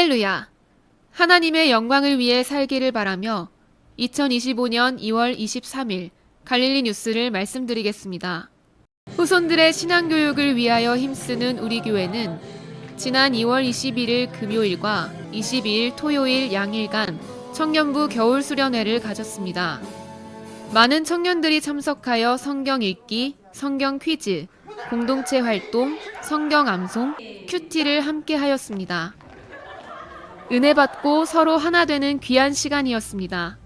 할렐루야! 하나님의 영광을 위해 살기를 바라며 2025년 2월 23일 갈릴리 뉴스를 말씀드리겠습니다. 후손들의 신앙교육을 위하여 힘쓰는 우리 교회는 지난 2월 21일 금요일과 22일 토요일 양일간 청년부 겨울 수련회를 가졌습니다. 많은 청년들이 참석하여 성경 읽기, 성경 퀴즈, 공동체 활동, 성경 암송, 큐티를 함께 하였습니다. 은혜 받고 서로 하나 되는 귀한 시간이었습니다.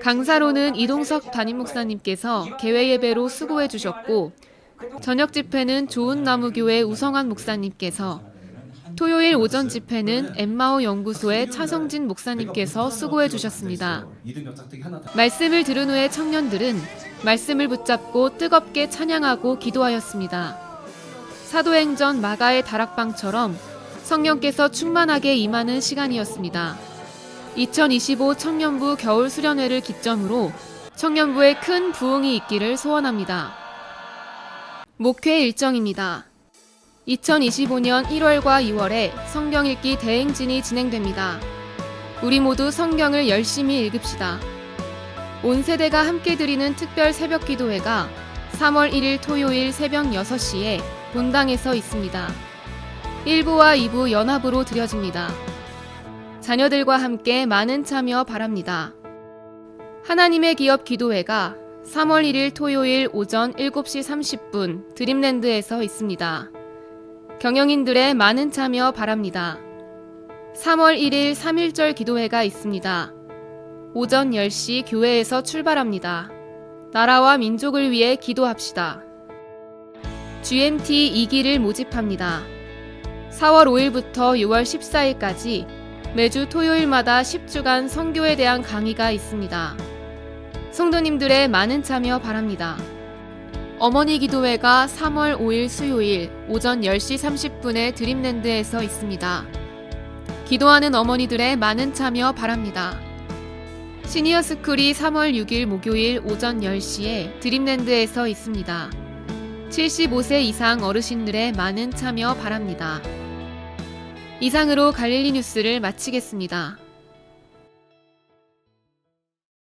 강사로는 이동석 담임 목사님께서 개회 예배로 수고해 주셨고 저녁 집회는 좋은 나무 교회 우성환 목사님께서 토요일 오전 집회는 엠마오 연구소의 차성진 목사님께서 수고해 주셨습니다. 말씀을 들은 후에 청년들은 말씀을 붙잡고 뜨겁게 찬양하고 기도하였습니다. 사도행전 마가의 다락방처럼 성령께서 충만하게 임하는 시간이었습니다. 2025 청년부 겨울 수련회를 기점으로 청년부에 큰 부흥이 있기를 소원합니다. 목회 일정입니다. 2025년 1월과 2월에 성경 읽기 대행진이 진행됩니다. 우리 모두 성경을 열심히 읽읍시다. 온 세대가 함께 드리는 특별 새벽 기도회가 3월 1일 토요일 새벽 6시에 본당에서 있습니다. 1부와 2부 연합으로 드려집니다. 자녀들과 함께 많은 참여 바랍니다. 하나님의 기업 기도회가 3월 1일 토요일 오전 7시 30분 드림랜드에서 있습니다. 경영인들의 많은 참여 바랍니다. 3월 1일 3.1절 기도회가 있습니다. 오전 10시 교회에서 출발합니다. 나라와 민족을 위해 기도합시다. GMT 2기를 모집합니다. 4월 5일부터 6월 14일까지 매주 토요일마다 10주간 성교에 대한 강의가 있습니다. 성도님들의 많은 참여 바랍니다. 어머니 기도회가 3월 5일 수요일 오전 10시 30분에 드림랜드에서 있습니다. 기도하는 어머니들의 많은 참여 바랍니다. 시니어 스쿨이 3월 6일 목요일 오전 10시에 드림랜드에서 있습니다. 75세 이상 어르신들의 많은 참여 바랍니다. 이상으로 갈릴리 뉴스를 마치겠습니다.